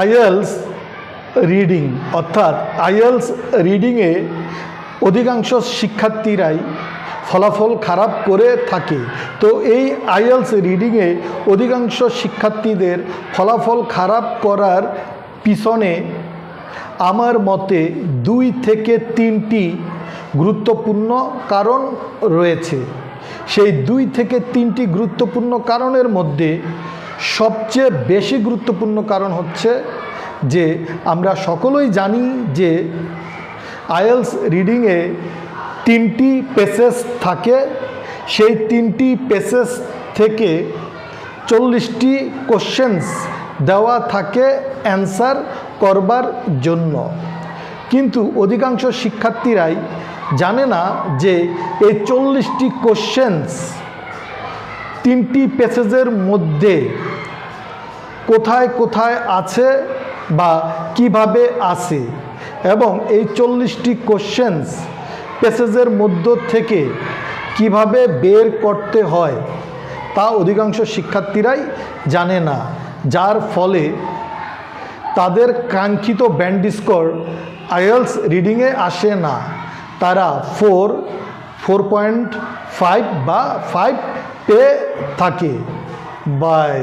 IELTS reading, অর্থাৎ IELTS রিডিংয়ে অধিকাংশ শিক্ষার্থীরাই ফলাফল খারাপ করে থাকে। তো এই আইএলস রিডিংয়ে অধিকাংশ শিক্ষার্থীদের ফলাফল খারাপ করার পিছনে আমার মতে দুই থেকে তিনটি গুরুত্বপূর্ণ কারণ রয়েছে। সেই দুই থেকে তিনটি গুরুত্বপূর্ণ কারণের মধ্যে সবচেয়ে বেশি গুরুত্বপূর্ণ কারণ হচ্ছে যে আমরা সকলেই জানি যে আইএলস রিডিংয়ে তিনটি পেসেস থাকে। সেই তিনটি পেসেস থেকে চল্লিশটি কোশ্চেন্স দেওয়া থাকে অ্যান্সার করবার জন্য। কিন্তু অধিকাংশ শিক্ষার্থীরাই জানে না যে এই চল্লিশটি কোশ্চেন্স তিনটি প্যাসেজের মধ্যে কোথায় কোথায় আছে বা কীভাবে আছে? এবং এই চল্লিশটি কোশ্চেন্স প্যাসেজের মধ্য থেকে কীভাবে বের করতে হয় তা অধিকাংশ শিক্ষার্থীরাই জানে না। যার ফলে তাদের কাঙ্ক্ষিত ব্যান্ড স্কোর আইএলস রিডিংয়ে আসে না। তারা ফোর ফোর পয়েন্ট ফাইভ বা ফাইভ পেয়ে থাকে। বাই